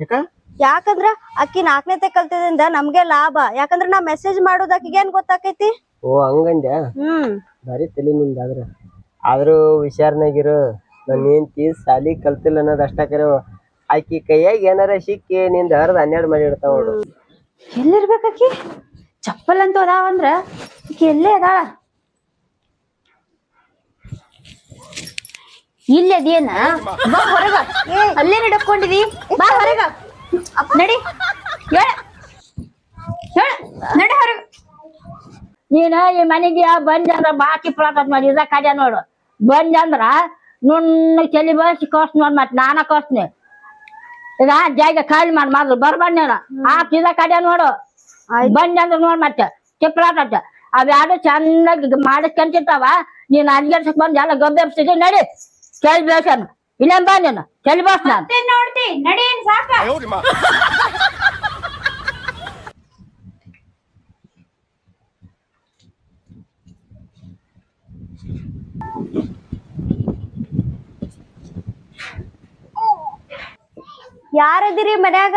ಯಾಕ? ಯಾಕಂದ್ರ ಅಕ್ಕಿ ನಾಲ್ಕನೇ ಕಲ್ತಿದ್ರಿಂದ ನಮ್ಗೆ ಲಾಭ. ಯಾಕಂದ್ರ ನಾ ಮೆಸೇಜ್ ಮಾಡೋದ್ ಆಕಿಗೆ ಏನ್ ಗೊತ್ತಾಕೈತಿ? ಓ ಹಂಗಂದ ಹ್ಮ್. ಬಾರಿ ತಲಿ ನಿಂದ್ರ ಆದ್ರ ಹುಷಾರ್ನಾಗಿರು. ಏನ್ ತೀಸ್ ಸಾಲಿ ಕಲ್ತಿಲ್ಲ ಅನ್ನೋದು ಅಷ್ಟ ಕರೆ ಆಕಿ ಕೈಯಾಗ ಏನಾರ ಸಿಕ್ಕಿ ನಿಂದ ಹರಿದ್ ಹನ್ನೆರಡು ಮನೆ ಇಡ್ತಾವ ನೋಡು. ಎಲ್ಲಿರ್ಬೇಕಾಕಿ ಚಪ್ಪಲ್ ಅಂತೂ ಅದಾವ ಅಂದ್ರ ಎಲ್ಲೇ ಅದಾಳ? ಇಲ್ಲಿ ಅದೇನ? ಬಾ ಹೊರಗ. ಅಲ್ಲೇ ನಡಕೊಂಡಿದಿ? ಬಾ ಹೊರಗ. ನಡಿ. ಹೇಳ. ಹೇಳ. ನಡಿ ಹೊರಗ. ನೀನ ಈ ಮನೆಗೆ ಬಂದ್ ಅಂದ್ರ ಬಾಕಿ ಪ್ರಾಕತ್ ಮಾಡಿ ಇದ ಕಜ ನೋಡು. ಬಂದ್ ಅಂದ್ರ ನುಣ್ಣ ಚಲಿ ಬಸ್ ಕೋಸ್ ನೋಡ್ ಮತ್ ನಾನ ಕೋಸ್ನೆ ಈಗ ಜಾಗ ಖಾಲಿ ಮಾಡಿ ಮಾಡ್. ಬರ್ಬಣ್ಣ ಆ ಇದ ಕಜ ನೋಡು. ಬಂದ್ ಅಂದ್ರ ನೋಡ್ ಮತ್ತೆ. ಚಿಪ್ರಾಟ ಅವ್ಯಾಡು ಚೆನ್ನಾಗಿ ಮಾಡಿಸ್ಕೊಂತಿರ್ತಾವ. ನೀನ್ ಅನ್ಗೆರ್ಸಕ್ ಬಂದ್. ಎಲ್ಲ ಗಬ್ಬೆಬ್ಸಿದಿ ನಡಿ. ಕೆಲ್ ಬೇಸನ್ ಇಲ್ಲ ಬಾ ನೀನು ಬಸ್ ನಾನು ನೋಡ್ತಿ ನಡಿ ಏನ್ ಸಾಕ ಯಾರದಿರಿ ಮನ್ಯಾಗ?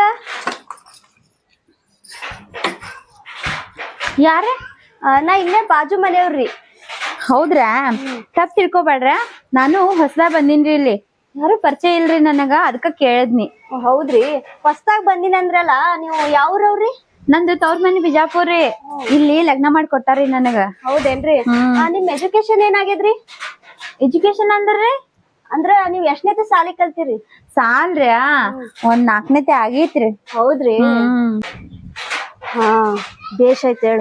ಯಾರ? ನಾ ಇಲ್ಲೇ ಬಾಜು ಮನೆಯವ್ರಿ. ಹೌದ್ರಾ? ತಪ್ಪು ತಿಳ್ಕೊಬೇಡ್ರ? ನಾನು ಹೊಸದಾಗ ಬಂದಿನ್ರಿ ಇಲ್ಲಿ. ಯಾರು ಪರಿಚಯ ಇಲ್ರಿ ನನಗ ಅದಕ್ಕ ಕೇಳದ್ನಿ. ಹೌದ್ರಿ? ಹೊಸ್ದಾಗ್ ಬಂದಿನ ಅಂದ್ರಲ್ಲ ನೀವು ಯಾವ್ರವ್ರಿ? ನಂದು ತವ್ರ ಮನೆ ಬಿಜಾಪುರ್ ರೀ ಇಲ್ಲಿ ಲಗ್ನ ಮಾಡಿ ಕೊಟ್ಟಾರಿ ನನಗ. ಹೌದೇನ್ರಿ? ಆ, ನಿಮ್ ಎಜುಕೇಶನ್ ಏನಾಗ್ಯದ್ರಿ? ಎಜುಕೇಶನ್ ಅಂದ್ರಿ ಅಂದ್ರ ನೀವ್ ಎಷ್ಟನೇತೆ ಸಾಲಿ ಕಲ್ತಿರಿ? ಸಾಲ್ರಿ ಒಂದ್ ನಾಲ್ಕನೇತೆ ಆಗೈತ್ರಿ. ಹೌದ್ರಿ? ಹ್ಮ್. ಹಾ ಬೇಷ್ ಐತ್ ಹೇಳ.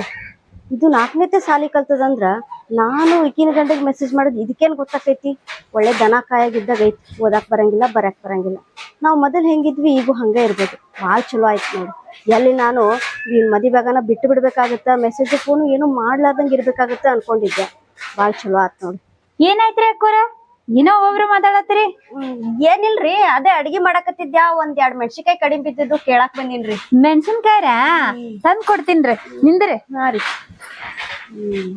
ಇದು ನಾಲ್ಕನೇತೆ ಸಾಲಿ ಕಲ್ತದಂದ್ರ ನಾನು ಈಗಿನ ಗಂಡಗ್ ಮೆಸೇಜ್ ಮಾಡೋದು ಇದಕ್ಕೇನು ಗೊತ್ತಾಕೈತಿ ಒಳ್ಳೆ ದನ ಕಾಯಾಗಿದ್ದಾಗ ಐತಿ ಓದಾಕ್ ಬರಂಗಿಲ್ಲ ಬರಕ್ ಬರಂಗಿಲ್ಲ. ನಾವು ಮೊದಲು ಹೆಂಗಿದ್ವಿ ಈಗೂ ಹಂಗೆ ಇರ್ಬೋದು. ಭಾಳ ಚಲೋ ಆಯ್ತು ನೋಡಿ. ಎಲ್ಲಿ ನಾನು ಈ ಮದಿಬ್ಯಾಗನ ಬಿಟ್ಟು ಬಿಡ್ಬೇಕಾಗತ್ತ ಮೆಸೇಜ್ ಫೋನು ಏನು ಮಾಡ್ಲಾರ್ದಂಗ ಇರ್ಬೇಕಾಗತ್ತ ಅನ್ಕೊಂಡಿದ್ದೆ. ಭಾಳ ಚಲೋ ಆತ್ ನೋಡಿ. ಏನಾಯ್ತ್ರಿ ಅಕ್ಕೋರ? ಏನೋ ಒಬ್ರು ಮಾತಾಡತ್ತೀರಿ? ಹ್ಮ್, ಏನಿಲ್ರಿ ಅದೇ ಅಡಿಗೆ ಮಾಡಾಕತ್ತಿದ್ಯಾ? ಒಂದ್ ಎರಡ್ ಮೆಣಸಿಕಾಯಿ ಕಡಿಮೆ ಬಿದ್ದಿದ್ದು ಕೇಳಾಕ್ ಬಂದಿನ್ರಿ. ಮೆಣಸಿನ್ಕಾಯ್ರ? ತಂದ್ ಕೊಡ್ತೀನ್ರಿ ನಿಂದ್ರಿ. ಹಾ ರೀ. ಹ್ಮ್.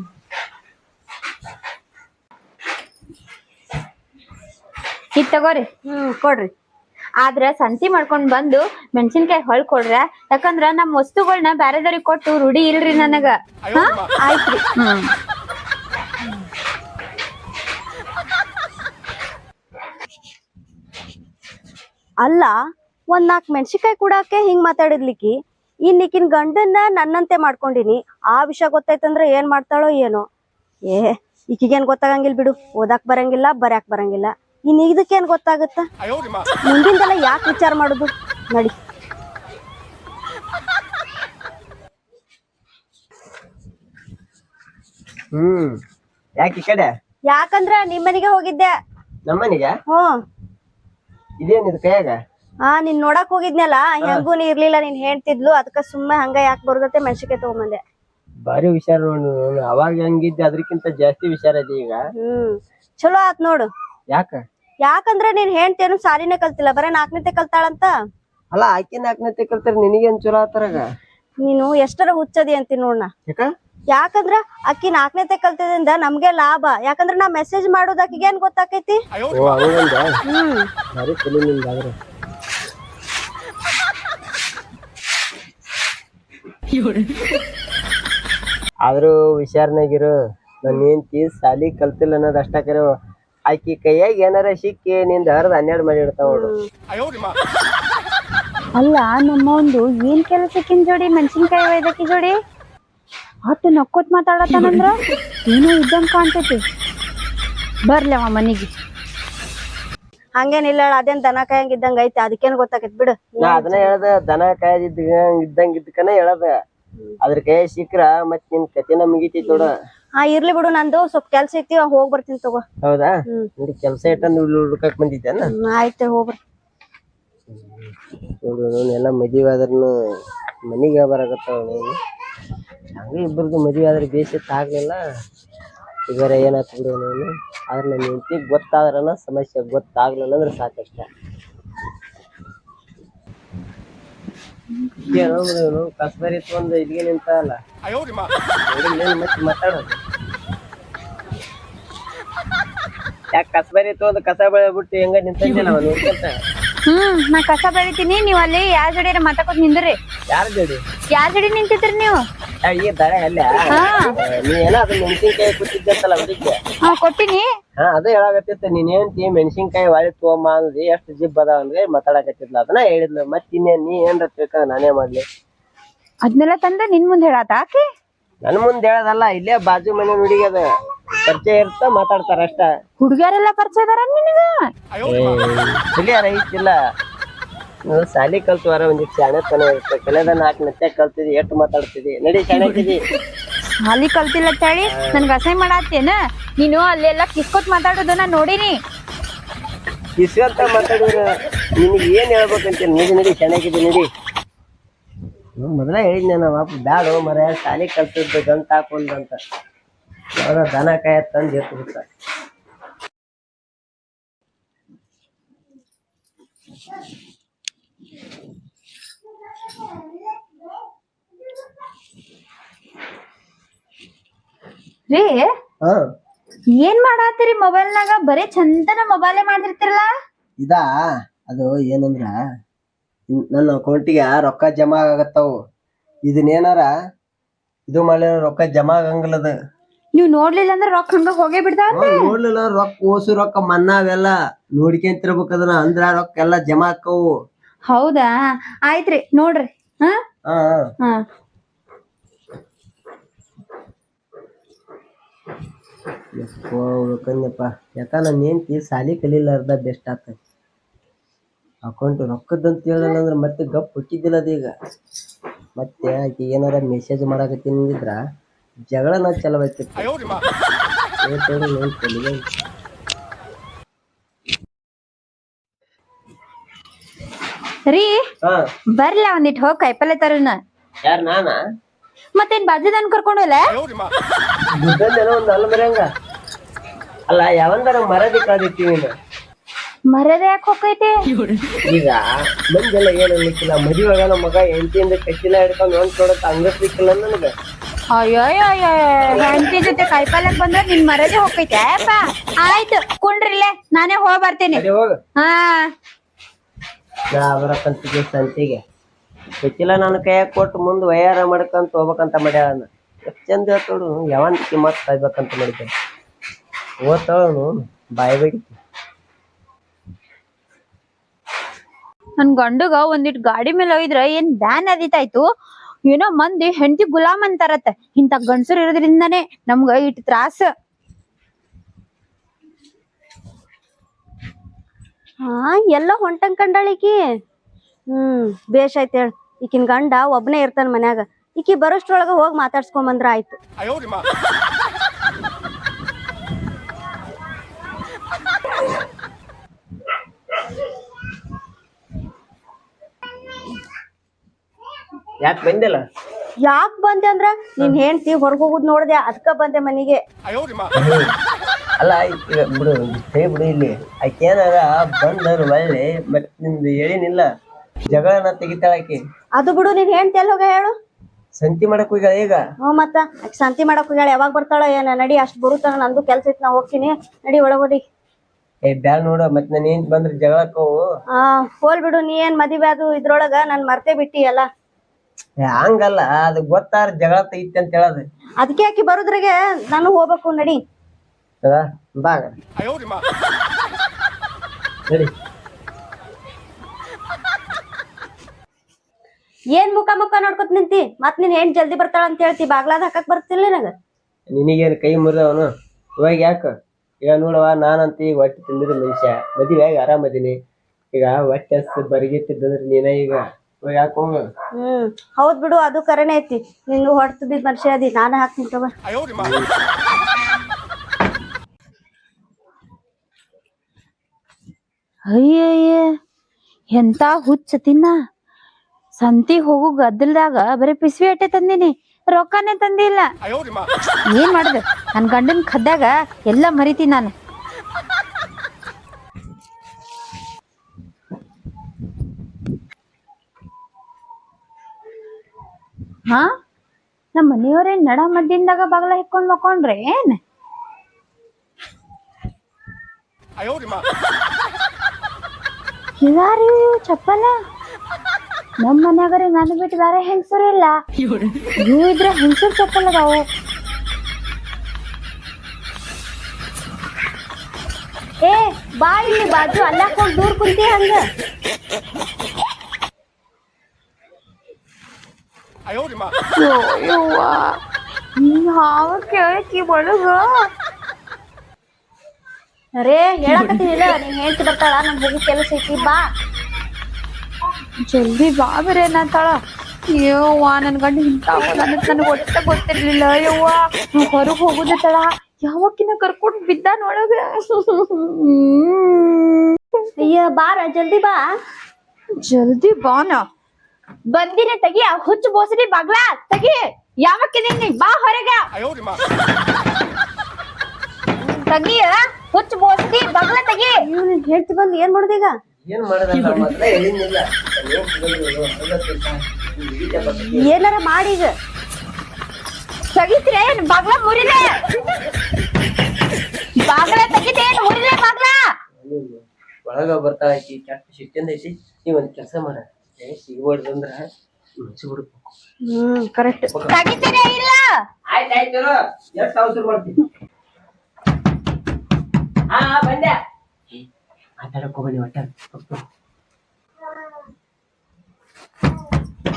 ಇದ್ ತಗೋರಿ. ಹ್ಮ್ ಕೊಡ್ರಿ. ಆದ್ರ ಸಂತಿ ಮಾಡ್ಕೊಂಡ್ ಬಂದು ಮೆಣಸಿನ್ಕಾಯಿ ಹೊಳ್ ಕೊಡ್ರ ಯಾಕಂದ್ರ ನಮ್ ವಸ್ತುಗಳನ್ನ ಬ್ಯಾರೆದವ್ರಿಗೆ ಕೊಟ್ಟು ರೂಢಿ ಇಲ್ರಿ ನನಗ. ಹಾ? ಆಯ್ತ್ರಿ. ಅಲ್ಲ ಒಂದ್ ನಾಲ್ಕು ಮೆಣಸಿನ್ಕಾಯಿ ಕೂಡಕ್ಕೆ ಹಿಂಗ್ ಮಾತಾಡಿದ್ಲಿಕ್ಕಿ ಇನ್ ಈಕಿನ್ ಗಂಡನ್ನ ನನ್ನಂತೆ ಮಾಡ್ಕೊಂಡಿನಿ. ಆ ವಿಷಯ ಗೊತ್ತಾಯ್ತಂದ್ರ ಏನ್ ಮಾಡ್ತಾಳೋ ಏನೋ. ಏ ಈಕಿಗೇನ್ ಗೊತ್ತಾಗಂಗಿಲ್ಲ ಬಿಡು. ಓದಾಕ್ ಬರಂಗಿಲ್ಲ ಬರ್ಯಾಕ್ ಬರಂಗಿಲ್ಲ. ಇನ್ ಇದಕ್ಕೇನ್ ಗೊತ್ತಾಗುತ್ತ? ಮುಂದಿಂದೆಲ್ಲ ಯಾಕೆ ವಿಚಾರ ಮಾಡುದು? ನಡಿ. ಹ್ಮ್. ಯಾಕೆ ಈ ಕಡೆ? ಯಾಕಂದ್ರ ನಿಮ್ಮನೆಗೆ ಹೋಗಿದ್ದೆ. ನಮ್ಮನಿಗೆ? ಹ್ಮ್ ಇದೇನಿದು ಕೈಯಾಗ? ಆ ನೀನ್ ನೋಡಕ್ ಹೋಗಿದ್ನಲ್ಲ? ಹೆಂಗೂ ನೀ ಇರ್ಲಿಲ್ಲ ನೀನ್ ಹೇಳ್ತಿದ್ಲು. ಅದಕ್ಕ ಸುಮ್ಮನೆ ಹಂಗ ಯಾಕೆ ಬರ್ದತ್ತೆ ಮೆಣಸಿಕೆ ತಗೊಂಬಂದೆ. ಬಾರಿ ವಿಚಾರ ನೋಡು ಅವಾಗ ಹೆಂಗಿದ್ದೆ ಅದಕ್ಕಿಂತ ಜಾಸ್ತಿ ವಿಚಾರ ಇದೆ ಈಗ. ಹ್ಮ್. ಚಲೋ ಆತ್ ನೋಡು. ಯಾಕ? ಯಾಕಂದ್ರ ನೀನ್ ಹೇಳ್ತೇನು ಸಾಲಿನೇ ಕಲ್ತಿಲ್ಲ ಬರೇ ನಾಲ್ಕನೇತೆ ಕಲ್ತಾಳಂತ? ಅಲ್ಲ ಆಕಿ ನಾಲ್ಕನೇ ಕಲ್ತಾರ ನಿನಗೇನ್ ಚಲೋ ಆತರಾಗ? ನೀನು ಎಷ್ಟರ ಹುಚ್ಚದಿ ಅಂತೀನಿ ನೋಡ್ನ ಯಾಕ? ಯಾಕಂದ್ರ ಅಕ್ಕಿ ನಾಲ್ಕನೇತೆ ಕಲ್ತಿದ್ರಿಂದ ನಮ್ಗೆ ಲಾಭ. ಯಾಕಂದ್ರ ನಾ ಮೆಸೇಜ್ ಮಾಡೋದ್ ಅಕ್ಕಿಗೆ ಏನ್ ಗೊತ್ತಾಕೈತಿ? ಹ್ಮ್. ಆದ್ರ. ಆದ್ರೂ ಹುಷಾರ್ನಾಗಿರು ನನ್ನ ಹೆಂಡ್ತಿ ಸಾಲಿ ಕಲ್ತಿಲ್ಲ ಅನ್ನೋದು ಅಷ್ಟ ಕರೆ ಆಕಿ ಕೈಯಾಗ ಏನಾರ ಸಿಕ್ಕಿ ನಿಂದ ಹರಿದ ಹನ್ನೆರಡು ಮನೆ ಇಡ್ತಾವ ನೋಡು. ಅಲ್ಲ ನಮ್ಮ ಒಂದು ಏನ್ ಕೆಲಸಕ್ಕಿನ್ ಜೋಡಿ? ಮೆಣಸಿನ್ಕಾಯಿ ಒಯ್ದಕ್ಕಿ ಜೋಡಿ? ಹತ್ತು ನಕ್ಕೋತ್ ಮಾತಾಡತಾನಂದ್ರ ಏನೋ ಇದ್ದಂಗ ಕಾಣ್ತೈತಿ. ಬರ್ಲಿ ಅವ ಮನಿಗೆ. ಹಂಗೇನಿಲ್ಲ ಅದೇನ್ ದನ ಕಾಯಂಗ್ ಇದ್ದಂಗ ಐತಿ ಅದಕ್ಕೇನ್ ಗೊತ್ತಾಕೈತಿ ಬಿಡು. ನಾ ಅದನ್ನ ಹೇಳ್ದ ದನ ಕಾಯ್ದಿದ್ದಂಗ ಇದ್ದಂಗ ಇದ್ದಕನ ಹೇಳದ. ಅದ್ರ ಕೈ ಸಿಕ್ರ ಮತ್ ನಿನ್ ಕತಿನ ಮುಗಿತೈತಿ ನೋಡ. ಹಾ ಇರ್ಲಿ ಬಿಡು ನಂದು. ಸ್ವಲ್ಪ ಕೆಲ್ಸ ಐತಿ ಹೋಗ್ ಬರ್ತೀನಿ ತಗೋ. ಹೌದಾ. ನೋಡಿ ಕೆಲ್ಸ ಇಟ್ಟಂದ್ ಬಂದಿದ್ದೆ ಬಂದಿದ್ದೇನ ಹ್ಮ್, ಆಯ್ತು ಹೋಗ್ಬರ್ ನೋಡು ಎಲ್ಲ ಮದುವೆ ಆದ್ರೂ ಮನೆಗೆ ಬರಾಕತ್ತಾವ ನೀನು ಹಂಗ ಇಬ್ಬರದು ಮದುವೆ ಆದ್ರೆ ಬೇಸಿತ್ತು ಆಗ್ಲಿಲ್ಲ. ಇದರ ಏನಾಯ್ತು ಬಿಡು ನಾನು ಆದ್ರೆ ನನ್ನ ಹೆಂಡತಿ ಗೊತ್ತಾದ್ರನ ಸಮಸ್ಯೆ ಗೊತ್ತಾಗ್ಲಿಲ್ಲ ಅಂದ್ರೆ ಸಾಕಷ್ಟ. ಏನೋ ಕಸ್ಬರಿ ಒಂದು ಇಲ್ಲಿಗೆ ನಿಂತ ಅಲ್ಲ. ಮತ್ತೆ ಮಾತಾಡೋದು? ಯಾಕೆ ಕಸಬರಿ ತೊಗೊಂಡು ಕಸ ಬೆಳೆಬಿಟ್ಟು ಹೆಂಗ ನಿಂತಿದ್ದೆ ಅವನು ಹ್ಮ್ ನಾ ಕಸ ಬೆಳಿತೀನಿ ನೀವ್ ಅಲ್ಲಿ ಯಾರ್ ಜೋಡಿ ಮಾತಾಕೋತ್ ನಿಂದ್ರಿ? ಯಾರ ಜೋಡಿ? ಯಾರ್ ಜೋಡಿ ನಿಂತಿದ್ರಿ ನೀವು? ಈ ದಳೆ ಅಲ್ಲ. ನೀ ಏನೋ ಅದು ಮೆಣಸಿನ್ಕಾಯಿ ಕೊಟ್ಟಿದ್ದಲ್ಲ ಅದಕ್ಕೆ? ಹಾ ಕೊಟ್ಟಿನಿ. ಹಾ ಅದೇ ಹೇಳಾಕತ್ತಿತ್ತ ನೀನ್ ಏನ್ತಿ ಮೆಣಸಿನ್ಕಾಯಿ ವಾರಿ ತಗೊಂಬ ಅಂದ್ರಿ ಎಷ್ಟು ಜಿಬ್ ಅದಾವ ಅಂದ್ರೆ ಮಾತಾಡಕತ್ತಿದ್ಲ. ಅದನ್ನ ಹೇಳಿದ್ಲು ಮತ್ ಇನ್ನೇನ್ ನೀ ಏನ್ರ ತಿಳ್ಕ ನಾನೇ ಮಾಡ್ಲಿ. ಅದ್ನೆಲ್ಲ ತಂದ ನಿನ್ ಮುಂದ್ ಹೇಳಾತ ಆಕಿ? ನನ್ ಮುಂದ್ ಹೇಳದಲ್ಲ ಇಲ್ಲೇ ಬಾಜು ಮನೆ ನುಡಿಗದ ಪರಿಚಯ ಇರ್ತ ಮಾತಾಡ್ತಾರ ಅಷ್ಟ. ಹುಡುಗಿಯರೆಲ್ಲ ಪರಿಚಯ ಅದಾರ ನಿನಗ? ಕ್ಲಿಯರ್ ಐತಿಲ್ಲ ನೀವು ಸಾಲಿ ಕಲ್ತುವಾರ ಒಂದಿಟ್ಟು ಶಾಣೆತನ ಇರ್ತ. ಕಲೆದ ನಾಲ್ಕು ನತ್ಯ ಕಲ್ತಿದಿ ಎಷ್ಟು ಮಾತಾಡ್ತಿದಿ? ನಡಿ ಶಾಣೆ ಇದ್ದೀವಿ. ಸಾಲಿ ಕಲ್ತಿಲ್ಲ ಚಳಿ ನನ್ಗ ಅಸಹ್ಯ ಮಾಡತ್ತೇನ ನೀನು ಅಲ್ಲೆಲ್ಲ ಕಿಸ್ಕೊತ್ ಮಾತಾಡೋದು ನಾ ನೋಡಿನಿ. ಕಿಸ್ಕೊತ ಮಾತಾಡಿದ್ರ ನಿನಗೆ ಏನ್ ಹೇಳ್ಬೇಕಂತ ನಡಿ ನಡಿ ಚೆನ್ನಾಗಿದೆ ನಡಿ. ಮೊದಲ ಹೇಳಿದ್ನೆ ಅಪ್ಪ ಬ್ಯಾಡ ಮರ ಶಾಲಿ ಕಲ್ತಿದ್ದು ಗಂಟ್ ಹಾಕೊಂಡಂತ ಯಾವ್ದ ದನ ಕಾಯ ತಂದು ಎತ್ತು ಬಿಟ್ಟ. ರೀ ಏನ್ ಏನ್ ಮೊಬೈಲ್ ಮೊಬೈಲ್ನಾಗ? ಬರೇ ಚಂದನ ಮೊಬೈಲೇ ಮಾಡಿರ್ತಿರಲ್ಲ ಇದಾ? ಅದು ಏನಂದ್ರ ನನ್ನ ಅಕೌಂಟಿಗೆ ರೊಕ್ಕ ಜಮಾ ಆಗತ್ತವು. ಇದನ್ನೇನಾರ ಇದು ಮಾಡಿದ್ರೆ ರೊಕ್ಕ ಜಮಾ ಆಗಂಗಿಲ್ಲ ಅದು ನೀವ್ ನೋಡ್ಲಿಲ್ಲ ಅಂದ್ರೆ ರೊಕ್ಕ ಹಂಗ ಹೋಗೇ ಬಿಡ್ತಾವ ನೋಡ್ಲಿಲ್ಲ ರೊಕ್ಕ ಓಸು ರೊಕ್ಕ ಮನ್ನಾ ಅವೆಲ್ಲ ನೋಡ್ಕೊಂತಿರ್ಬೇಕು ಅದನ್ನ. ಅಂದ್ರ ರೊಕ್ಕ ಎಲ್ಲಾ ಜಮಾ ಆಕ್ಕವು. ಹೌದಾ? ಆಯ್ತ್ರಿ ನೋಡ್ರಿ. ಹಾ? ಹಾ ಉಳ್ಕಂದಪ್ಪ ಯಾಕ ನನ್ನ ಹೆಂಡ್ತಿ ಸಾಲಿ ಕಲಿಲಾರ್ದ ಬೆಸ್ಟ್ ಆತ. ಅಕೌಂಟ್ ರೊಕ್ಕದಂತ ಹೇಳಲ್ಲ ಅಂದ್ರೆ ಮತ್ತೆ ಗಪ್ ಹುಟ್ಟಿದ್ದಿಲ್ಲ ಅದೀಗ ಮತ್ತೆ ಆಕೆ ಏನಾರ ಮೆಸೇಜ್ ಮಾಡಾಕತ್ತೀನಿ ಅಂದಿದ್ರ ಜಗಳನ ನೋಡ್ ತಲೆಗೆ ರೀ ಹಾ. ಬರ್ಲ ಒಂದಿಟ್ ಹೋಗ್ ಕಾಯಿಪಲ್ಲೆ ತರನ. ಯಾರ ನಾನ? ಮತ್ತೇನ್ ಬಾಜುದನ್ ಕರ್ಕೊಂಡೋಲ್ಲ ಬುದ್ಧಂದೇನೋ ಒಂದ್ ಅಲ್ ಬರಂಗ ಅಲ್ಲ ಯಾವಂದಾರ ಮರದಿ ಕಾದಿತ್ತಿ ನೀನು? ಮರ್ಯಾದೆ ಯಾಕೆ ಹೋಗೈತಿ ಈಗ ಮಂದೆಲ್ಲ ಏನ್ ಅನ್ಲಿಕ್ಕಿಲ್ಲ. ಮದುವೆಗ ನಮ್ಮ ಮಗ ಹೆಂಡತಿಯಿಂದ ಕಟ್ಟಿಲ್ಲ ಹಿಡ್ಕೊಂಡು ಒಂದ್ ಕೊಡತ್ತ ಹಂಗಸ್ಲಿಕ್ಕಿಲ್ಲ ನನಗ. ಅಯ್ಯೋ ಹೆಂಡತಿ ಜೊತೆ ಕಾಯಿಪಲ್ಯಕ್ ಬಂದ್ರೆ ನಿನ್ ಮರ್ಯಾದೆ ಹೋಗೈತೆ ಅಪ್ಪ ಆಯ್ತು ಕುಂಡ್ರಿಲ್ಲೇ ನಾನೇ ಹೋಗ್ ಬರ್ತೀನಿ. ಹಾ. ಅವರ ಕಂತಿಗೆ ಸಂತಿಗೆ. ಹೆಚ್ಚಿಲ್ಲ ನಾನು ಕೈಯಾಗ ಕೊಟ್ಟು ಮುಂದ್ ವಯಾರ ಮಾಡ್ಕಂತ ಹೋಗ್ಬೇಕಂತ ಮಾಡ್ಯಾಳ ಎಷ್ಟ್ ಚಂದ ಹೇಳ್ತೋಡು ಯಾವಂತಿಕೆ ಮತ್ ಕಾಯ್ಬೇಕಂತ ಮಾಡಿದ್ದೆ. ಓದ್ತಾಳು ಬಾಯಿ ಬೇಡಿ. ನನ್ ಗಂಡಗ ಒಂದಿಟ್ ಗಾಡಿ ಮೇಲೆ ಹೋಗಿದ್ರ ಏನ್ ಬ್ಯಾನ್ ಅದಿತಾಯ್ತು? ಏನೋ ಮಂದಿ ಹೆಂಡತಿ ಗುಲಾಮ್ ಅಂತಾರತ್ತ. ಇಂತ ಗಂಡಸರು ಇರೋದ್ರಿಂದಾನೇ ನಮ್ಗ ಇಟ್ ತ್ರಾಸ. ಹಾ, ಎಲ್ಲ ಹೊಂಟಂಗ್ ಕಂಡಾಳಿಕಿ ಹ್ಮ್, ಬೇಷ್ ಆಯ್ತು ಹೇಳ. ಈಕಿನ ಗಂಡ ಒಬ್ನೇ ಇರ್ತಾನ ಮನ್ಯಾಗ. ಈಕಿ ಬರೋಷ್ಟ್ರೊಳಗ ಹೋಗಿ ಮಾತಾಡ್ಸ್ಕೊಂಬಂದ್ರ ಆಯ್ತು. ಯಾಕೆ ಬಂದಿಲ್ಲ? ಯಾಕ್ ಬಂದೆ ಅಂದ್ರ ನೀನ್ ಹೆಂಡ್ತಿ ಹೊರಗ್ ಹೋಗುದ್ ನೋಡ್ದೆ ಅದಕ್ಕ ಬಂದೆ ಮನಿಗೆ. ಅಲ್ಲ ಈಗ ಬಿಡು ಕೈ ಬಿಡು ಇಲ್ಲಿ. ಆಕೇನಾರ ಬಂದರು ಒಳ್ಳೆ ಮತ್ ನಿಮ್ದು ಹೇಳಿನಿಲ್ಲ. ಜಗಳನ ತೆಗಿತಾಳ ಆಕಿ. ಅದು ಬಿಡು ನೀನ್ ಹೆಂಡ್ತಿ ಎಲ್ಲಿ ಹೋಗ ಹೇಳು? ಸಂತಿ ಮಾಡಕ್ ಹೋಗ್ಯಾಳ ಈಗ? ಹ್ಞೂ ಮತ್ತ ಆಕಿ ಶಾಂತಿ ಮಾಡಕ್ ಹೋಗ್ಯಾಳ ಯಾವಾಗ ಬರ್ತಾಳ ಏನ. ನಡಿ ಅಷ್ಟ್ ಬರುತ್ತಾಳ ನಂದು ಕೆಲ್ಸ ಐತ್ ನಾ ಹೋಗ್ತೀನಿ. ನಡಿ ಒಳಗೋಡಿ ಏ ಬ್ಯಾಳ ನೋಡು ಮತ್ ನಾನು ಏನ್ ಬಂದ್ರೆ ಜಗಳಕ್ಕವು ಆ ಹೋಲ್ ಬಿಡು ನೀ ಏನ್ ಮದಿವೆ ಅದು ಇದ್ರೊಳಗ ನಾನ್ ಮರ್ತೇ ಬಿಟ್ಟಿ ಎಲ್ಲ. ಏ, ಹಂಗಲ್ಲ ಅದು ಗೊತ್ತಾರ ಜಗಳ ಐತಿ ಅಂತ ಹೇಳೋದು. ಅದಕ್ಕೆ ಆಕಿ ಬರೋದ್ರಾಗೆ ನಾನು ಹೋಗ್ಬೇಕು ನಡಿ. ಹೌದಾ ಬಾಗ ನಡಿ. ಏನ್ ಮುಖ ಮುಖ ನೋಡ್ಕೊತ ನಿಂತಿ? ಮತ್ ನೀನ್ ಹೆಣ್ ಜಲ್ದಿ ಬರ್ತಾಳ ಅಂತ ಹೇಳ್ತಿ ಬಾಗ್ಲಾದ ಹಾಕಕ್ ಬರ್ತಿಲ್ಲ ನನಗ. ನಿನಗೇನು ಕೈ ಮುರಿದವನು? ಇವಾಗ ಯಾಕ? ಈಗ ನೋಡವ ನಾನಂತ ಈಗ ಹೊಟ್ಟೆ ತಿಂದಿದ ಮನುಷ್ಯ. ಮದುವೆಯಾಗ ಆರಾಮದೀನಿ. ಈಗ ಹೊಟ್ಟೆ ಹಸ್ದು ಬರಿಗೆಟ್ಟಿದ್ದಂದ್ರೆ ನೀನ ಈಗ ಹ್ಮ್. ಹೌದ್ ಬಿಡು, ಅದು ಕರೆನೇ ಐತಿ. ನಿಂದು ಹೊಡ್ತು ಬಿದ್ದ ಮನುಷ್ಯ ಅದಿ, ನಾನೇ ಹಾಕ್ತೀನಿ ತಗೋ. ಅಯ್ಯಯ್ಯ, ಎಂತ ಹುಚ್ಚ ತಿನ್ನ. ಸಂತಿ ಹೋಗು ಗದ್ದಲ್ದಾಗ ಬರೀ ಪಿಸ್ವಿ ಅಟ್ಟೆ ತಂದಿನಿ, ರೊಕ್ಕನೇ ತಂದಿಲ್ಲ. ಏನ್ ಮಾಡ್ದೆ? ನನ್ ಗಂಡನ್ ಕದ್ದಾಗ ಎಲ್ಲ ಮರಿತೀನಿ ನಾನು. ಹಾ? ನಮ್ಮ ಮನೆಯವ್ರೇನ್ ನಡ ಮದ್ದಿಂದಾಗ ಬಾಗ್ಲ ಹಿಕ್ಕೊಂಡ್ ಮಕ್ಕೊಂಡ್ರೆ ಏನ್? ಇದಾರಿ ಚಪ್ಪಲ? ನಮ್ಮ ಮನ್ಯಾಗರೆ ನಾನು ಬಿಟ್ಟು ಬೇರೆ ಹೆಂಗಸರು ಇಲ್ಲ. ಇವು ಇದ್ರೆ ಹೆಂಗಸರು ಚಪ್ಪಲ್ ಅದಾವು? ಏ ಬಾ ಇಲ್ಲಿ ಬಾಜು ಅಲ್ಲಾಕೊಂಡ್ ದೂರ ಕುಂತಿ ಹಂಗ. ಯವ್ವ ನೀನ್ ಹಾವ ಕೇಳಕಿ ಒಳಗ ರೇ ಹೇಳಕತ್ತೀನಿಲ್ಲ ನೀನ್ ಹೇಳ್ತಿ ಬರ್ತಾಳ ನಮ್ ಹೋಗಿ ಕೆಲಸ ಐತಿ ಬಾ. ಜಲ್ದಿ ಬಾ ಬೇರೆ ತಾಳ ಯವ್ವ ನನ್ ಗಂಡ ಇಂತ ನನಗೆ ಒಟ್ಟ ಗೊತ್ತಿರ್ಲಿಲ್ಲ ಯವ್ವ. ಹೊರಗ್ ಹೋಗುದ ತಳ ಯಾವಕ್ಕಿನ ಕರ್ಕೊಂಡ್ ಬಿದ್ದ ನೋಡಗ? ಅಯ್ಯ ಬಾರ ಜಲ್ದಿ ಬಾ. ಜಲ್ದಿ ಬಾನ. ಬಂದಿನ ತಗಿ ಆ ಹುಚ್ಚು ಬೋಸಡಿ ತಗಿ. ತೆಗಿ ಯಾವಕ್ಕಿದೀನಿ ಬಾ ಹೊರಗ. ತಗಿ ಹುಚ್ಚು ಬೋಸಡಿ ಬಾಗ್ಲ ತಗಿ. ಹೇಳ್ತಿ ಬಂದ್ ಏನ್ ಮಾಡುದ ಈಗ? ಏನ್ ಮಾಡೋದಲ್ಲ ಮೊದ್ಲೇ ಹೇಳಿದ್ನಿಲ್ಲ. ಏನ್ ಸಿಗೋದಿಲ್ಲ ಮುರಿದೆ. ಏನಾರ ತೆಗಿತ್ರೆ ಬಾಗ್ಲ ಬಾಗ್ಲ ತೆಗಿತೇನ್ ಮುರಿಲೆ ಬಾಗ್ಲ? ಒಳಗ ಬರ್ತಾ ಐತಿ ಕೆಟ್ಟ ಸಿಟ್ಟಿಂದ ಐತಿ? ನೀವ್ ಒಂದ್ ಕೆಲಸ ಮಾಡ. ಮುಚ್ಚಿ ಬಿಡ್ಬೇಕು ಹ್ಮ್ ಕರೆಕ್ಟ್ ತೆಗಿತೀರ ಇಲ್ಲ? ಆಯ್ತ್ ಆಯ್ತು ಎಷ್ಟು ಅವಸರ ಮಾಡ್ತೀನಿ ಹಾ ಬಂದೆ. ಮಾತಾಡಕ್ ಹೋಗ್ಬೇಡಿ ಒಟ್ಟ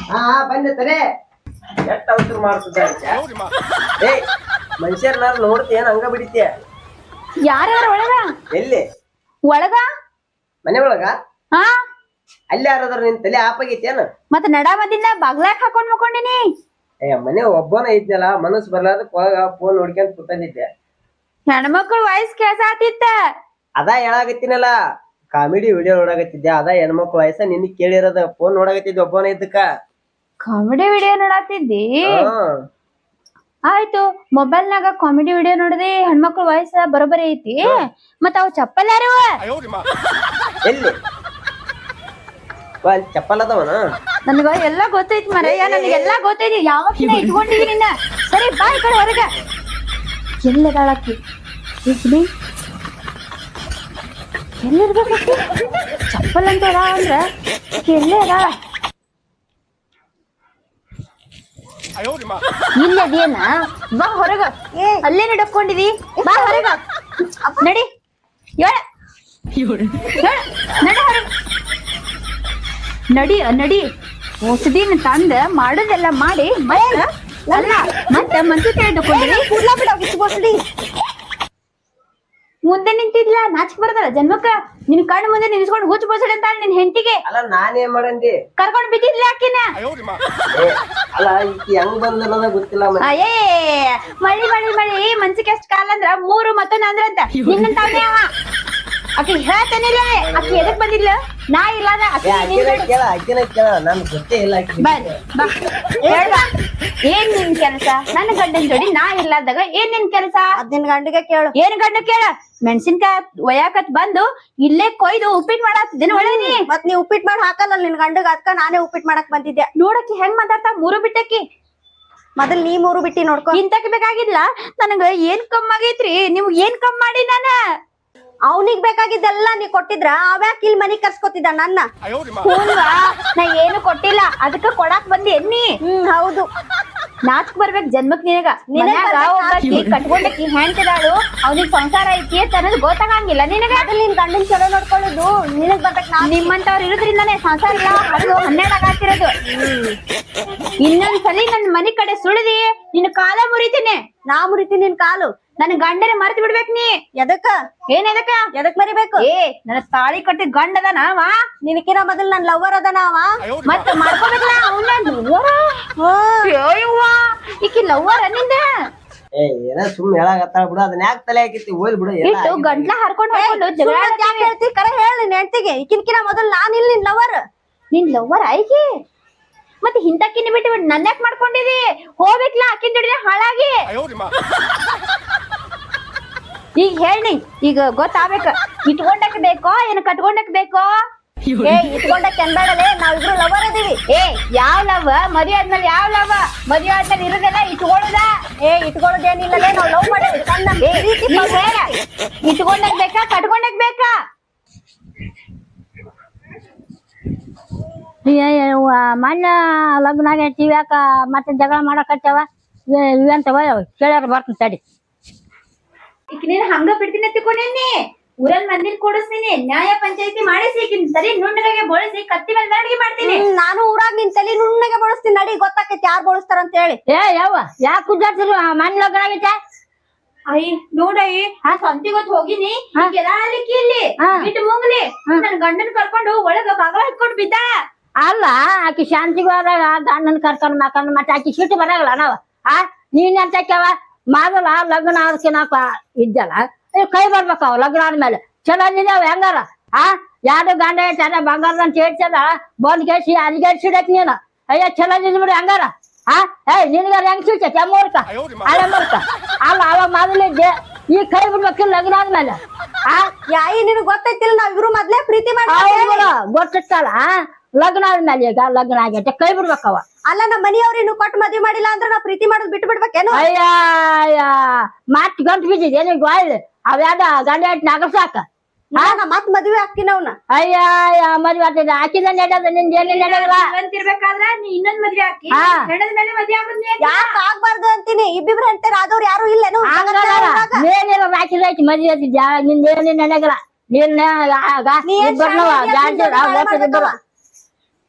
ಹಾ ಬಂದೆ ತಲೆ ಎಷ್ಟು ಅವಸರ ಮಾಡ್ತಿದ್ದ ಏ ಮನುಷ್ಯರ್ನಾರ ನೋಡ್ತೀಯನ್ ಹಂಗ ಬಿಡಿತೀಯ? ಯಾರ್ಯಾರ ಒಳಗ? ಎಲ್ಲಿ? ಒಳಗ? ಮನೆ ಒಳಗ? ಹಾ. ಅಲ್ಲಿ ಯಾರಾದ್ರ ನಿನ್ ತಲೆ ಆಪಾಗೈತೇನ? ಮತ್ತ ನಡ ಮದಿನ ಬಾಗ್ಲಾಕ್ ಹಾಕೊಂಡ್ ಮಕ್ಕೊಂಡಿನಿ. ಏ ಮನೆ ಒಬ್ಬನ ಇದ್ನಲ್ಲ ಮನಸ್ ಬರ್ಲಾರ್ದಕ್ ಒಳಗ ಫೋನ್ ನೋಡ್ಕೊಂತ ಕೂತಂದಿದ್ದೆ. ಹೆಣ್ಮಕ್ಳ ವಾಯ್ಸ್ ಕೇಳ್ಸ ಆತಿತ್ತ. ಅದ ಹೇಳಾಗತ್ತಿನಲ್ಲ ಕಾಮಿಡಿ ವಿಡಿಯೋ ನೋಡಾಕತ್ತಿದ್ದೆ ಅದ ಹೆಣ್ಮಕ್ಳು ವಯಸ್ಸ ನಿನ್ ಕೇಳಿರೋದ ಫೋನ್ ನೋಡಾಕತ್ತಿದ್ದೆ ಒಬ್ಬನ ಇದ್ದಕ್ಕ. ಕಾಮಿಡಿ ವಿಡಿಯೋ ನೋಡಾತಿದ್ದಿ? ಹ್ಮ್. ಆಯ್ತು ಮೊಬೈಲ್ನಾಗ ಕಾಮಿಡಿ ವಿಡಿಯೋ ನೋಡಿದಿ ಹೆಣ್ಮಕ್ಳ ವಯಸ್ಸ ಬರೋಬರಿ ಐತಿ. ಮತ್ತ ಅವ್ ಚಪ್ಪಲ್ ಯಾರು ಎಲ್ಲಿ? ಅಲ್ಲಿ ಚಪ್ಪಲ್ ಅದಾವನ? ನನ್ಗ ಎಲ್ಲಾ ಗೊತ್ತೈತಿ ಮರಯ್ಯ ಎಲ್ಲ ಗೊತ್ತೈತಿ. ಯಾವಾಗ ಇಟ್ಕೊಂಡಿವಿ ನಿನ್ನ? ಸರಿ ಬಾ ಈ ಕಡೆ ಹೊರಗ. ಎಲ್ಲದಾಳಕ್ಕಿ? ಇದ್ನಿ ಎಲ್ಲಿರ್ಬೇಕು ಚಪ್ಪಲ್ ಅಂತ ಅದಾವ ಅಂದ್ರ ಆಕಿ ಎಲ್ಲೇ ಅದಾಳ. ಇಲ್ಲದೇನ ಬಾ ಹೊರಗ. ಅಲ್ಲೇ ನಡ್ಕೊಂಡಿದಿ? ಬಾ ಹೊರಗ. ನಡಿ. ಏಳ. ನಡ ನಡಿ ಹೊರಗ. ನಡಿ ನಡಿ. ಔಷಧಿನ ತಂದ ಮಾಡೋದೆಲ್ಲ ಮಾಡಿ ಮತ್ತ ಅಲ್ಲ ಮತ್ತೆ ಮಂಚು ತೆಗೆದುಕೊಂಡ್ರಿ. ಕೂಡ್ಲಾ ಬಿಡ ಬಿಸ್ಬೋಸ್ಡಿ ಮುಂದೆ ನಿಂತಿದ್ಲ ನಾಚಿಕ್ ಬರ್ತದ ಜನ್ಮಕ್ಕ? ನಿನ್ ಕಣ್ಣು ಮುಂದೆ ನಿನ್ಸ್ಕೊಂಡು ಹುಚ್ಚ ಬೋಸಡಿ ಅಂತ ನಿನ್ ಹೆಂಡತಿಗೆ? ಅಲ್ಲ ನಾನೇನ್ ಮಾಡಂದಿ? ಕರ್ಕೊಂಡ್ ಬಿದ್ದಿದ್ಲ ಆಕಿನ? ಅಲ್ಲ ಈಕಿ ಹೆಂಗ್ ಬಂದಲ್ಲದ ಗೊತ್ತಿಲ್ಲ ಏ ಅಯ್ಯೇ ಮಳಿ ಮಳಿ. ಮಳಿ ಮನ್ಸಿಗೆ ಎಷ್ಟ್ ಕಾಲ ಅಂದ್ರ? ಮೂರು ಮತ್ತೊಂದ್ ಅಂದ್ರಂತ ನಿನ್ನ ತಾನೇ ಅವ. ಆಕಿ ಹೇಳ್ತಾನಿಲ್ಲ. ಆಕಿ ಎದಕ್ ಬಂದಿಲ್ಲ ನಾ ಇಲ್ಲದ ನಿನ್ ಅಕ್ಕಿನ ಕಡೆ- ಅಕ್ಕಿನ ಕೇಳ ನನ್ ಗೊತ್ತೇ ಇಲ್ಲ ಏನ್ ನಿನ್ ಕೆಲಸ? ನನ್ನ ಗಂಡನ ಜೋಡಿ ನಾ ಇಲ್ಲದಾಗ ಏನ್ ನಿನ್ ಕೆಲಸ? ನಿನ್ ಗಂಡಿಗೆ ಕೇಳು. ಏನ್ ಗಂಡ ಕೇಳ? ಮೆಣಸಿನ್ಕಾಯಿ ಒಯ್ಯಾಕತ್ ಬಂದು ಇಲ್ಲೇ ಕೊಯ್ದು ಉಪ್ಪಿಟ್ ಮಾಡತ್ತಿದ್ದೇನೆ ಒಳಗಿನಿ ಮತ್ ನೀ ಉಪ್ಪಿಟ್ ಮಾಡಿ ಹಾಕಲ್ಲ ನಿನ್ ಗಂಡಗ ಅದ್ಕ ನಾನೇ ಉಪ್ಪಿಟ್ ಮಾಡಕ್ ಬಂದಿದ್ದೆ. ನೋಡಕ್ಕೆ ಹೆಂಗ್ ಮಾತಾಡ್ತಾ ಮೂರು ಬಿಟ್ಟಕ್ಕಿ. ಮೊದಲ್ ನೀ ಮೂರು ಬಿಟ್ಟಿ ನೋಡ್ಕೊ. ಇಂತಕ್ಕೆ ಬೇಕಾಗಿಲ್ಲ? ನನಗ ಏನ್ ಕಮ್ಮಿ ಆಗೈತ್ರಿ? ನಿಮ್ಗ್ ಏನ್ ಕಮ್ ಮಾಡಿ ನಾನ? ಅವನಿಗ್ ಬೇಕಾಗಿದ್ದೆಲ್ಲ ನೀ ಕೊಟ್ಟಿದ್ರ ಅವ್ಯಾಕೆ ಇಲ್ಲಿ ಮನಿ ಕರ್ಸ್ಕೊತಿದ್ದ ನನ್ನ? ಹೂನ್ವಾ ನಾ ಏನು ಕೊಟ್ಟಿಲ್ಲ ಅದಕ್ಕ ಕೊಡಾಕ್ ಬಂದಿ ಎನ್ನಿ? ಹ್ಮ್ ಹೌದು. ನಾಚ್ಕ್ ಬರ್ಬೇಕು ಜನ್ಮಕ್ ನಿನಗ. ನಿನಗ್ ಒಬ್ಬಾಕಿ ಹೆಂಡ್ತಿದಾಳು ಅವ್ನಿಗ್ ಸಂಸಾರ ಐತಿ ಅನ್ನೋದು ಗೊತ್ತಾಗಂಗಿಲ್ಲ ನಿನಗ? ಅದ್ರಲ್ಲಿ ನಿನ್ ಗಂಡನ್ ಚಲೋ ನೋಡ್ಕೊಳ್ಳೋದು ನಿನಗ್ ಬರ್ಬೇಕ್ ನಾ ನಿಮ್ಮಂತವ್ರು ಇರೋದ್ರಿಂದಾನೇ ಸಂಸಾರ ಇಲ್ಲ ಅದು ಹನ್ನೆರಡು ಆಗಾತಿರೋದು. ನನ್ನ ಮನೆ ನನ್ ಮನಿ ಕಡೆ ಸುಳಿದಿ ನಿನ್ನ ಕಾಲ ಮುರಿತೀನಿ. ನಾ ಮುರಿತೀನಿ ನಿನ್ ಕಾಲು. ನನ್ ಗಂಡನ ಮರೆತು ಬಿಡ್ಬೇಕು ನೀ. ಎದಕ್ಕ? ಏನ್ ಎದಕ್ಕ? ಎದಕ್ ಮರಿಬೇಕು? ಏ ನನ್ನ ತಾಳಿ ಕಟ್ಟಿದ ಗಂಡ ಅದ ಅವ? ನಿನಕಿನ ಮೊದಲ್ ನನ್ ಲವರ್ ಅದನ ಅವ? ಮತ್ತ ಮಾಡ್ಕೋಬೇಕಲ್ಲ ಅವನ ಲವ್ವರ ಅಯ್ಯವ್ವ ಈಕಿ ಲವ್ವರ ನಿಂದ? ಏ ಏನ ಸುಮ್ ಹೇಳಾಕತ್ತಾಳ ಬಿಡು ಅದನ್ನ ಯಾಕೆ ತಲೆ ಹಾಕಿತಿ ಹೋಲ್ ಬಿಡು ಎಲ್ಲ ಇಟ್ಟು ಗಂಟ್ಲ ಹರ್ಕೊಂಡ್ ಹರ್ಕೊಂಡು ಜಗಳ ಸುಮ್ನೆ ಹೇಳ್ತಿ? ಕರೆ ಹೇಳಿ ಈಕಿನ್ಕಿನ ಮೊದಲ್ ನಾನ್ ಇಲ್ಲಿ ನಿನ್ ಲವರ್ ನಿನ್ ಲವರ್ ಆಯ್ಕೆ? ಮತ್ತೆ ಹಿಂತಕ್ಕಿನ ಬಿಟ್ಟು ಬಿಟ್ಟು ನನ್ನ ಯಾಕೆ ಮಾಡ್ಕೊಂಡಿದಿ? ಹೋಗ್ಬೇಕಲ್ಲ ಆಕಿನ ಜೋಡಿನ ಹಾಳಾಗಿ. ಈಗ ಹೇಳಿ ಈಗ ಗೊತ್ತಾಗ್ಬೇಕ. ಇಟ್ಕೊಂಡಕ್ ಬೇಕೋ ಏನ್ ಕಟ್ಕೊಂಡಕ್ ಬೇಕೋ? ಏ ಇಟ್ಕೊಂಡ ಕೆನ್ಬೇಡಲೆ ನಾವಿಬ್ರು ಲವರ್ ಅದೀವಿ. ಏ ಯಾವ ಲವ್ ಮದಿ ಆದ್ಮೇಲೆ ಯಾವ ಲವ್ ಮದಿ ಆದ್ಮೇಲೆ ಇರೋದೆಲ್ಲ ಇಟ್ಕೊಳುದ ಏ ಇಟ್ಕೊಳ್ಳೋದೇನಿಲ್ಲದೆ ನಾವ್ ಲವ್ ಹೇಳ ಇಟ್ಕೊಂಡಕ್ ಬೇಕಾ ಕಟ್ಕೊಂಡಕ್ ಬೇಕಾ? ಮಣ್ಣ ಲಗ್ನಾಗ ಟಿವಿ ಯಾಕ ಮತ್ತೆ ಜಗಳ ಮಾಡಕತ್ತವ ಇವಂತವ ಕೇಳ್ಯಾರ ಬರ್ತೀನಿ ತಡಿ. ಈಗ ನೀನ್ ಹಂಗ ಬಿಡ್ತೀನಿ ತಿಳ್ಕೊಂಡೇನಿ ಊರಲ್ ಮಂದಿರ್ ಕೊಡಿಸ್ತೀನಿ ನ್ಯಾಯ ಪಂಚಾಯತಿ ಮಾಡಿಸಿ ಈಕಿನ್ ಸರಿ ನುಣ್ಣಗೆ ಬಳಸಿ ಕತ್ತಿ ಮೇಲೆ ಮೆರವಣಿಗೆ ಮಾಡ್ತೀನಿ. ನಾನು ಊರಾಗ ನಿನ್ ತಲೆ ನುಣ್ಣಗೆ ಬಳಸ್ತೀನಿ ನಡಿ ಗೊತ್ತಾಕೈತಿ ಯಾರು ಬಳಸ್ತಾರ ಅಂತ ಹೇಳಿ. ಏ ಯಾವ ಯಾಕೆ ಕುದ್ದಾಡ್ತಿರು ಮನ್ ಲಗ್ನ ಆಗೈತೆ? ಅಯ್ಯ ನೋಡಿ ಆ ಸಂತಿಗೊತ್ ಹೋಗಿನಿ ಈಗೆಲ್ಲ ಅಲ್ಲಿಕ್ಕೆ ಇಲ್ಲಿ? ಹಾ. ಬಿಟ್ಟು ಮುಂಗ್ಲಿ. ನನ್ ಗಂಡನ್ ಕರ್ಕೊಂಡು ಒಳಗ ಬಾಗಲ ಹಾಕೊಂಡು ಬಿದ್ದ. ಅಲ್ಲ ಆಕಿ ಶಾಂತಿಗೆ ಹೋದಾಗ ಗಂಡನ ಕರ್ಕೊಂಡು ಮಕ್ಕಂಡ್ ಮತ್ತೆ ಆಕಿ ಸಿಟ್ಟು ಬರಲ್ಲ ನಾವ? ಆ ನೀನ್ ಎಂತಕ್ಯವ ಮೊದಲ ಲಗ್ನ ಆದ್ಕಿನಾಕ ಇದ್ದಲ್ಲ ಕೈ ಬರ್ಬೇಕ ಲಗ್ನ ಆದ್ಮೇಲೆ. ಚಲೋ ನಿಲ್ಯಾವ ಹೆಂಗಾರ? ಆ? ಯಾರು ಗಂಡ ಐತೆ ಬಂಗಾರದ ಅಂತ ಹೇಳ್ತದ ಬಂದ್ ಕೇಸಿ ಅಲ್ಲಿಗೆ ಸಿಡಕ್ ನೀನು. ಅಯ್ಯ ಚಲೋ ನಿಲ್ಬಿಡು ಹೆಂಗಾರ? ಆ? ಏ ನಿನ್ಗಾರ ಹೆಂಗ್ ಸಿಡ್ತ ಕೆಮ್ಮೂರ್ಕ ಅಲ್ಲ ಮೂರ್ಕ ಅಲ್ಲ ಅವಾಗ ಮೊದಲಿದ್ದೆ ಈ ಕೈ ಬಿಡ್ಬೇಕಿಲ್ಲ ಲಗ್ನ ಆದ್ಮೇಲೆ. ಆ? ಯಾಯಿ ನಿನಗ್ ಗೊತ್ತೈತಿಲ್ಲ ಇವ್ರು ಮೊದ್ಲೇ ಪ್ರೀತಿ ಮಾಡ್ತೀವಿ ಗೊತ್ತಿತ್ತಲ್ಲ ಗೊತ್ತಿತ್ತಲ್ಲ ಲಗ್ನ ಆದ್ಮೇಲೆ ಈಗ ಲಗ್ನ ಆಗೈತೆ ಕೈ ಬಿಡ್ಬೇಕವ ಅಲ್ಲ ನಮ್ಮ ಮನೆಯವ್ರು ಇನ್ನು ಕೊಟ್ಟು ಮದ್ವಿ ಮಾಡಿಲ್ಲ ಅಂದ್ರೆ ನಾವ್ ಪ್ರೀತಿ ಮಾಡೋದು ಬಿಟ್ಟು ಬಿಡ್ಬೇಕೇನು ಅಯ್ಯ ಅಯ್ಯ ಮತ್ ಗಂಟು ಬಿದ್ದಿದೆ ಏನಿಗೆ ಬಾಯ್ಲಿ ಅವ್ಯಾದ ಗಂಡ ಇಟ್ಟು ನಗಸಾಕ ನಾ ಮತ್ ಮದ್ವೆ ಹಾಕ್ತೀನಿ ಅವ್ನ ಅಯ್ಯ ಅಯ್ಯ ಮದ್ವೆ ಆಗ್ತದೆ ಹಾಕಿದ ನಡೆಯೋದು ನಿಂದ ಏನು ನಡೆಯಲ್ಲ ಅಂತಿರ್ಬೇಕಾದ್ರ ನೀ ಇನ್ನೊಂದ್ ಮದ್ವೆ ಹಾಕಿ ಹಾ. ಹೆಣದ ಮೇಲೆ ಮದ್ವೆ ಆಗುದ್ನಿ ಯಾಕೆ ಆಗ್ಬಾರ್ದು ಅಂತೀನಿ ಇಬ್ಬಿಬ್ರು ಹೆಂಡ್ತಾರ ಆದವ್ರು ಯಾರು ಇಲ್ಲೇನು ಹಂಗಲ್ಲ ಮೇಲಿರೋ ಹಾಕಿದೈತಿ ಮದ್ವೆ ಆಗ್ತಿದ್ಯಾ ನಿಂದ ಏನು ನಡೆಯಲ್ಲ ನಿನ್ನ ಆಗ ನೀ ಏನ್ ಇಬ್ಬರ್ನವ ಶಾಣೆ ಜಾಸ್ತಿ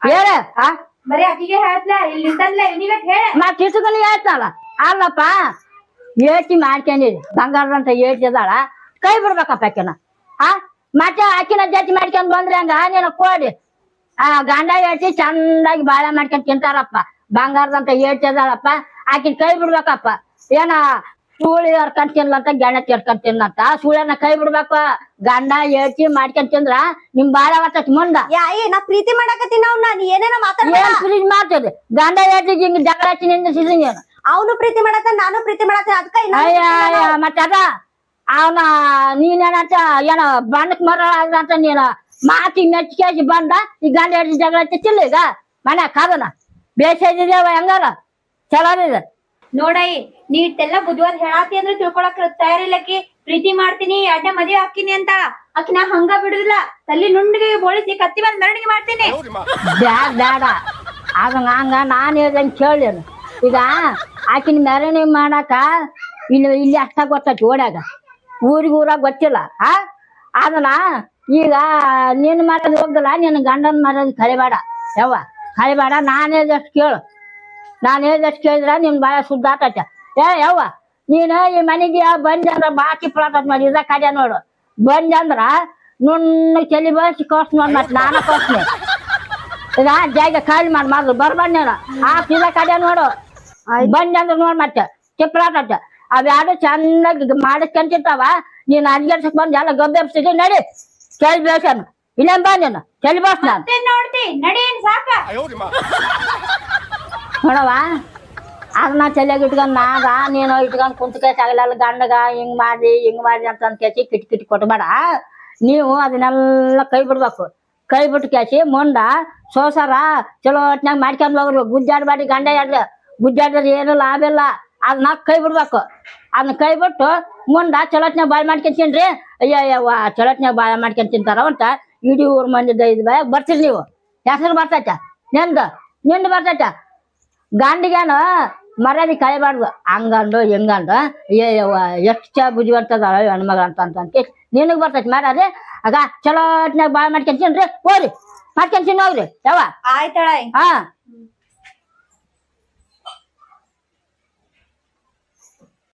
ಹೇಳ ಆ? ಬರೀ ಅಕ್ಕಿಗೆ ಹೇಳ್ತ್ಲ ಇಲ್ಲಿ ಹೇಳ. ನಾ ಹೇಳ್ತಾಳ ಅಲ್ಲಪ್ಪ ಏಟಿ ಮಾಡ್ಕೊಂಡಿರಿ ಬಂಗಾರದಂತ ಏಟಿದಾಳ ಕೈ ಬಿಡ್ಬೇಕಪ್ಪ ಆಕಿನ. ಆ? ಮತ್ತೆ ಆಕಿನ ಜಾತಿ ಮಾಡ್ಕೊಂಡ್ ಬಂದ್ರೆ ಹಂಗ? ನೀನು ಕೋಡಿ. ಆ ಗಂಡ ಏಟಿ ಚಂದಾಗಿ ಬಾಳೆ ಮಾಡ್ಕೊಂಡ್ ತಿಂತಾರಪ್ಪ. ಬಂಗಾರದಂತ ಏಟಿದಾಳಪ್ಪ ಆಕಿನ ಕೈ ಬಿಡ್ಬೇಕಪ್ಪ. ಏನ ಸೂಳಿ ಹರ್ಕೊಂಡ್ ತಿನ್ಲಂತ ಗೆಣೆ ತಿರ್ಕೊಂಡ್ ತಿನ್ನಂತ ಸೂಳ್ಯನ ಕೈ ಬಿಡ್ಬೇಕ ಗಂಡ ಹೇಳ್ತಿ ಮಾಡ್ಕೊಂಡ್ ತಿಂದ್ರ ನಿಮ್ ಬಾಳ ಬರ್ತೈತಿ ಮುಂದ. ಯಾಯಿ ನಾ ಪ್ರೀತಿ ಮಾಡಾಕತ್ತೀನಿ ಅವ್ನ ನೀ ಏನೇನ ಫ್ರೀಜ್ ಮಾಡ್ತದೆ? ಗಂಡ ಹೇಳ್ತಿ ಹಿಂಗ್ ಜಗಳ ನಿಂದಿಸಿದೀನಿ ನೀನು? ಅವನು ಪ್ರೀತಿ ಮಾಡತ್ತ ನಾನು ಪ್ರೀತಿ ಮಾಡತ್ತ ಅದಕ್ಕ ಮತ್ತ ಅದ ಅವನ ನೀನೇನಂತ ಏನ ಬಣ್ಣಕ್ ಮರ ಅಂತ ನೀನು? ಮಾತಿ ಮೆಚ್ಕೇಸಿ ಬಂದ ಈ ಗಂಡ ಹೇಳ್ತಿ ಜಗಳ ಹಚ್ಚಿಲ್ಲ ಈಗ? ಮನೆ ಕಾದನ? ಬೇಸಿದ್ದೇವ ಹೆಂಗಾರ? ಚಲೋ ಇದೆ ನೋಡಯ್ಯ ನೀ ಇಟ್ಟೆಲ್ಲ ಬುಧವಾರ ಹೇಳಾತಿ ಅಂದ್ರೆ ತಿಳ್ಕೊಳಕ್ ತಯಾರಿಲ್ಲಕಿ ಪ್ರೀತಿ ಮಾಡ್ತೀನಿ ಅಡ್ಡ ಮದುವೆ ಹಾಕಿನಿ ಅಂತ. ಆಕಿ ನಾ ಹಂಗ ಬಿಡುದಿಲ್ಲ. ತಲ್ಲಿ ನುಂಡಿಗೆ ಬೋಳಿಸಿ ಕತ್ತಿ ಬಂದ್ ಮೆರವಣಿಗೆ ಮಾಡ್ತೀನಿ. ಬ್ಯಾಡ ಬ್ಯಾಡ. ಆಗ ಹಂಗ ನಾನು ಹೇಳ್ದಂಗೆ ಕೇಳಿ ಈಗ ಆಕಿನ ಮೆರವಣಿಗೆ ಮಾಡಾಕ ಇಲ್ಲಿ ಇಲ್ಲಿ ಅಷ್ಟ ಗೊತ್ತೈತಿ ಓಡ್ಯಾಗ. ಊರಿಗೆ ಊರಾಗ ಗೊತ್ತಿಲ್ಲ ಆ? ಅದನ್ನ ಈಗ ನಿನ್ನ ಮಾಡೋದು ಹೋಗಲ್ಲ ನಿನ್ನ ಗಂಡನ ಮಾಡೋದು ಕರಿಬೇಡ. ಯವ್ವ ಕರಿಬೇಡ ನಾನು ಹೇಳ್ದಷ್ಟು ಕೇಳು. ನಾನು ಹೇಳ್ದಷ್ಟು ಕೇಳಿದ್ರ ನಿನ್ ಬಾಳ ಶುದ್ಧ ಆತೈತೆ ಏ ಯವ್ವ ನೀನು ಈ ಮನೆಗೆ ಬಂದಂದ್ರ ಬಾಕಿ ಪ್ರಾತ ಮಾಡಿ ಇದ ಕಡೆ ನೋಡು ಬಂದಂದ್ರ ನುಣ್ಣ ಚಲಿ ಬಸಿ ಕೋಸ್ ನೋಡ್ ಮತ್ತೆ ನಾನು ಕೋಸ್ನಿ ಈಗ ಜಾಗ ಖಾಲಿ ಮಾಡಿ ಮಾಡ್ದು ಬರ್ಬಂದ್ ನೀನು. ಆ ಇದ ಕಡೆ ನೋಡು. ಬಂದಂದ್ರ ನೋಡ್ ಮತ್ತೆ ತಿಪ್ಪಲಾಟ ಅವ್ಯಾರು ಚೆನ್ನಾಗಿ ಮಾಡಿಸ್ಕೊಂತಿರ್ತಾವ ನೀನ್ ಅನ್ಗೆರ್ಸಕ್ ಬಂದ್ ಎಲ್ಲ ಗಬ್ಬೆ ಎಬ್ಸಿದಿ ನಡಿ. ಚಳಿ ಬೇಸನ್ ಇಲ್ಲೇನ್ ಬಾ ನೀನು ಚಳಿ ಬಸ್ ನಾನು. ನೋಡ್ತಿ ನಡಿ ಸಾಕ. ನೋಡವ ಅದನ್ನ ತಲೆಗೆ ಇಟ್ಕೊಂಡು ನಾಗ ನೀನು ಇಟ್ಕೊಂಡು ಕುಂತ್ಕೆ ಆಗಲ್ಲ ಗಂಡಗ ಹಿಂಗ್ ಮಾಡಿ ಹಿಂಗ್ ಮಾಡಿ ಅಂತ ಕೇಸಿ ಕಿಟ್ ಕಿಟ್ ಕೊಟ್ಬೇಡ. ನೀವು ಅದನ್ನೆಲ್ಲ ಕೈ ಬಿಡ್ಬೇಕು. ಕೈ ಬಿಟ್ಟು ಕೇಸಿ ಮುಂದ ಸೋಸಾರ ಚಲೋ ಹೊತ್ನಾಗ ಮಾಡ್ಕೊಂಡ್ ಹೋಗ್ರಿ. ಗುಜ್ಜಾಡ್ಬಾಡಿ ಗಂಡ ಯಾರ್ದು? ಗುಜ್ಜಾಡಿದ್ರೆ ಏನು ಲಾಭ ಇಲ್ಲ. ಅದನ್ನ ಕೈ ಬಿಡ್ಬೇಕು. ಅದನ್ನ ಕೈ ಬಿಟ್ಟು ಮುಂದ ಚಲೋಟ್ನಾಗ ಬಾಯ್ ಮಾಡ್ಕೊಂತೀನ್ರಿ. ಅಯ್ಯ ಅಯ್ಯವ್ವ ಚಲೋತ್ನಾಗ ಬಾಳ ಮಾಡ್ಕೊಂಡ್ ತಿಂತಾರ ಅಂತ ಇಡೀ ಊರ್ ಮಂದಿ ಇದು ಬಾಯ್ ಬರ್ತೀರಿ ನೀವು. ಹೆಸರು ಬರ್ತೈತ? ನಿಂದು? ನಿಂದು ಬರ್ತೈತ? ಗಂಡಿಗೇನು ಮರ್ಯಾದೆ ಕಳಿಬಾರ್ದು. ಹಂಗಂಡು ಹಿಂಗಂಡು ಎಷ್ಟು ಚಾ ಬರ್ತದ ಹೆಣ್ಮಗ ಅಂತ ಅಂತ ಅಂತ. ನಿನಗ್ ಬರ್ತೈತಿ ಮರ್ಯಾದೆ ಆಗ ಚಲೋತ್ನಾಗ ಬಾಳ್ ಮಾಡ್ಕೊಂತೀನಿ ಹೋಗ್ರಿ ಮಾಡ್ಕೊಂತೀನಿ ಹೋಗ್ರಿ ಯಾವ ಆಯ್ತಾಳ ಹಾ.